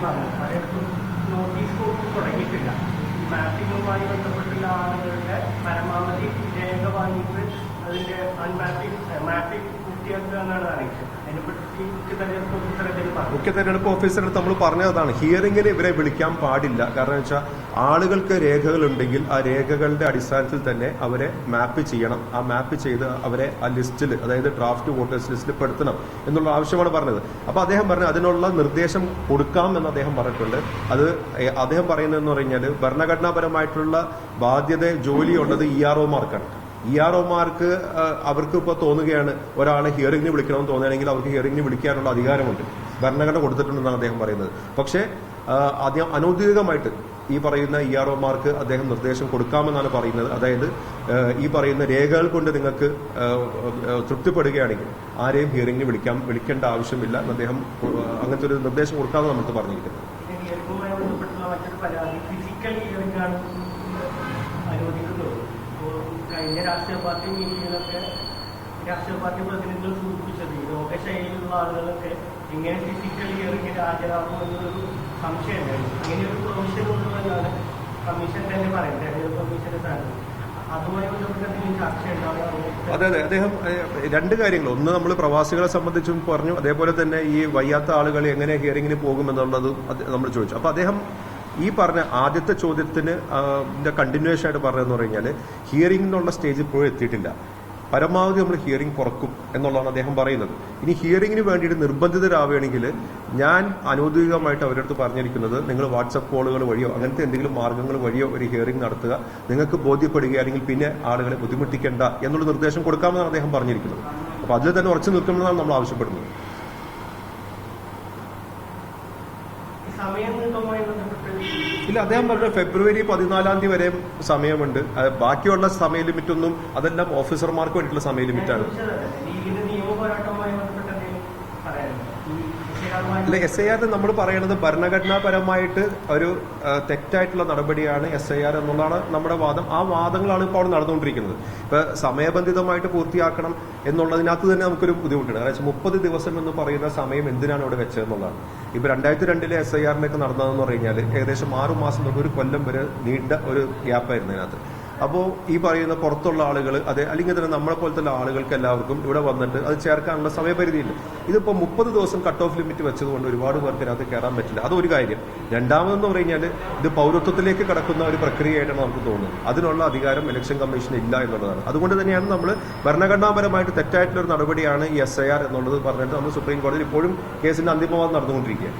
പറഞ്ഞു പലയിടത്തും നോട്ടീസ് കൊടുത്ത് തുടങ്ങിയിട്ടില്ല മാപ്പിങ്ങുമായി ബന്ധപ്പെട്ടുള്ള ആളുകളുടെ പരമാവധി രേഖ വാങ്ങിയിട്ട് അതിന്റെ അൺമാപ്പിംഗ് മാപ്പിംഗ് മുഖ്യ തെരഞ്ഞെടുപ്പ് ഓഫീസർ എന്തെങ്കിലും മുഖ്യ തെരഞ്ഞെടുപ്പ് ഓഫീസറുടെ നമ്മൾ പറഞ്ഞതാണ്. ഹിയറിംഗിന് ഇവരെ വിളിക്കാൻ പാടില്ല. കാരണം വെച്ചാൽ ആളുകൾക്ക് രേഖകൾ ഉണ്ടെങ്കിൽ ആ രേഖകളുടെ അടിസ്ഥാനത്തിൽ തന്നെ അവരെ മാപ്പ് ചെയ്യണം. ആ മാപ്പ് ചെയ്ത് അവരെ ആ ലിസ്റ്റിൽ അതായത് ഡ്രാഫ്റ്റ് വോട്ടേഴ്സ് ലിസ്റ്റിൽ പെടുത്തണം എന്നുള്ള ആവശ്യമാണ് പറഞ്ഞത്. അപ്പൊ അദ്ദേഹം പറഞ്ഞു അതിനുള്ള നിർദ്ദേശം കൊടുക്കാം എന്ന് അദ്ദേഹം പറഞ്ഞിട്ടുണ്ട്. അത് അദ്ദേഹം പറയുന്നതെന്ന് പറഞ്ഞാൽ ഭരണഘടനാപരമായിട്ടുള്ള ബാധ്യത ജോലിയുള്ളത് ഇ ആർ ഒമാർക്കാണ് ഇ ആർ ഒമാർക്ക് അവർക്ക് ഇപ്പോൾ തോന്നുകയാണ് ഒരാളെ ഹിയറിംഗിന് വിളിക്കണമെന്ന് തോന്നുകയാണെങ്കിൽ അവർക്ക് ഹിയറിംഗിന് വിളിക്കാനുള്ള അധികാരമുണ്ട്. ഭരണഘടന കൊടുത്തിട്ടുണ്ടെന്നാണ് അദ്ദേഹം പറയുന്നത്. പക്ഷേ അദ്ദേഹം അനൌദ്യോഗികമായിട്ട് ഈ പറയുന്ന ഇ ആർ ഒമാർക്ക് അദ്ദേഹം നിർദ്ദേശം കൊടുക്കാമെന്നാണ് പറയുന്നത്. അതായത് ഈ പറയുന്ന രേഖകൾ കൊണ്ട് നിങ്ങൾക്ക് തൃപ്തിപ്പെടുകയാണെങ്കിൽ ആരെയും ഹിയറിംഗിന് വിളിക്കാം വിളിക്കേണ്ട ആവശ്യമില്ല എന്ന് അദ്ദേഹം അങ്ങനത്തെ ഒരു നിർദ്ദേശം കൊടുക്കാമെന്ന് നമുക്ക് പറഞ്ഞിരിക്കുന്നത് ഫിസിക്കൽ ഹിയറിംഗ് ആണ്. കഴിഞ്ഞ രാഷ്ട്രീയ പാർട്ടി മീറ്റിങ്ങിലൊക്കെ രാഷ്ട്രീയ പാർട്ടി പ്രതിനിധികൾ സൂചിപ്പിച്ചത് ഈ രോഗശൈലിയിലുള്ള ആളുകളൊക്കെ എങ്ങനെ ഫിസിക്കൽ ഹിയറിംഗിന് ഹാജരാകുമെന്നൊരു സംശയമുണ്ടായിരുന്നു അങ്ങനെ ഒരു പ്രൊവിഷൻ കൊണ്ടുവന്നാണ് കമ്മീഷൻ തന്നെ പറയുന്നത്. തെരഞ്ഞെടുപ്പ് കമ്മീഷന്റെ സ്ഥാനത്ത് അതെ അതെ അദ്ദേഹം രണ്ട് കാര്യങ്ങൾ. ഒന്ന് നമ്മൾ പ്രവാസികളെ സംബന്ധിച്ചും പറഞ്ഞു. അതേപോലെ തന്നെ ഈ വയ്യാത്ത ആളുകൾ എങ്ങനെ ഹിയറിങ്ങിന് പോകുമെന്നുള്ളത് നമ്മൾ ചോദിച്ചു. അപ്പൊ അദ്ദേഹം ഈ പറഞ്ഞ ആദ്യത്തെ ചോദ്യത്തിന് കണ്ടിന്യൂഷൻ ആയിട്ട് പറഞ്ഞതെന്ന് പറഞ്ഞു കഴിഞ്ഞാൽ ഹിയറിംഗ് എന്നുള്ള സ്റ്റേജ് ഇപ്പോഴും എത്തിയിട്ടില്ല. പരമാവധി നമ്മൾ ഹിയറിംഗ് കുറക്കും എന്നുള്ളതാണ് അദ്ദേഹം പറയുന്നത്. ഇനി ഹിയറിംഗിന് വേണ്ടിയിട്ട് നിർബന്ധിതരാവുകയാണെങ്കിൽ ഞാൻ അനൗദ്യോഗികമായിട്ട് അവരുടെ അടുത്ത് പറഞ്ഞിരിക്കുന്നത് നിങ്ങൾ വാട്സപ്പ് കോളുകൾ വഴിയോ അങ്ങനത്തെ എന്തെങ്കിലും മാർഗങ്ങൾ വഴിയോ ഒരു ഹിയറിംഗ് നടത്തുക നിങ്ങൾക്ക് ബോധ്യപ്പെടുക അല്ലെങ്കിൽ പിന്നെ ആളുകളെ ബുദ്ധിമുട്ടിക്കേണ്ട എന്നുള്ള നിർദ്ദേശം കൊടുക്കാമെന്നാണ് അദ്ദേഹം പറഞ്ഞിരിക്കുന്നത്. അപ്പൊ അതിൽ തന്നെ ഉറച്ചു നിൽക്കണമെന്നാണ് നമ്മൾ ആവശ്യപ്പെടുന്നത് ഈ സമയം നീക്കവുമായി ബന്ധപ്പെട്ട് ഇല്ല അദ്ദേഹം പറഞ്ഞു ഫെബ്രുവരി പതിനാലാം തീയതി വരെ സമയമുണ്ട്. ബാക്കിയുള്ള സമയ ലിമിറ്റ് ഒന്നും അതെല്ലാം ഓഫീസർമാർക്ക് വേണ്ടിയിട്ടുള്ള സമയ ലിമിറ്റാണ് അല്ല എസ് ഐ ആർ നമ്മൾ പറയുന്നത് ഭരണഘടനാപരമായിട്ട് ഒരു തെറ്റായിട്ടുള്ള നടപടിയാണ് എസ് ഐ ആർ എന്നുള്ളതാണ് നമ്മുടെ വാദം. ആ വാദങ്ങളാണ് ഇപ്പോൾ അവിടെ നടന്നുകൊണ്ടിരിക്കുന്നത്. ഇപ്പൊ സമയബന്ധിതമായിട്ട് പൂർത്തിയാക്കണം എന്നുള്ളതിനകത്ത് തന്നെ നമുക്കൊരു ബുദ്ധിമുട്ടുണ്ട്. അതായത് മുപ്പത് ദിവസം എന്ന് പറയുന്ന സമയം എന്തിനാണ് അവിടെ വെച്ചതെന്നുള്ളതാണ് ഇപ്പൊ രണ്ടായിരത്തി രണ്ടിലെ എസ് ഐ ആറിനൊക്കെ നടന്നതെന്ന് പറഞ്ഞു കഴിഞ്ഞാൽ ഏകദേശം ആറു മാസം തൊട്ട് ഒരു കൊല്ലം വരെ നീണ്ട ഒരു ഗ്യാപ്പായിരുന്നു അതിനകത്ത് അപ്പോൾ ഈ പറയുന്ന പുറത്തുള്ള ആളുകൾ അതെ അല്ലെങ്കിൽ തന്നെ നമ്മളെ പോലത്തുള്ള ആളുകൾക്ക് എല്ലാവർക്കും ഇവിടെ വന്നിട്ട് അത് ചേർക്കാനുള്ള സമയപരിധിയില്ല. ഇതിപ്പോൾ മുപ്പത് ദിവസം കട്ട് ഓഫ് ലിമിറ്റ് വെച്ചതുകൊണ്ട് ഒരുപാട് പേർക്ക് ഇതിനകത്ത് കയറാൻ പറ്റില്ല. അതൊരു കാര്യം. രണ്ടാമതെന്ന് പറഞ്ഞു കഴിഞ്ഞാൽ ഇത് പൗരത്വത്തിലേക്ക് കടക്കുന്ന ഒരു പ്രക്രിയയായിട്ടാണ് നമുക്ക് തോന്നുന്നത്. അതിനുള്ള അധികാരം ഇലക്ഷൻ കമ്മീഷൻ ഇല്ല എന്നുള്ളതാണ്. അതുകൊണ്ട് തന്നെയാണ് നമ്മൾ ഭരണഘടനാപരമായിട്ട് തെറ്റായിട്ടുള്ള ഒരു നടപടിയാണ് ഈ എസ് ഐ ആർ എന്നുള്ളത് പറഞ്ഞിട്ട് നമ്മൾ സുപ്രീം കോടതിയിൽ ഇപ്പോഴും കേസിന്റെ അന്തിമവാദം നടന്നുകൊണ്ടിരിക്കുകയാണ്.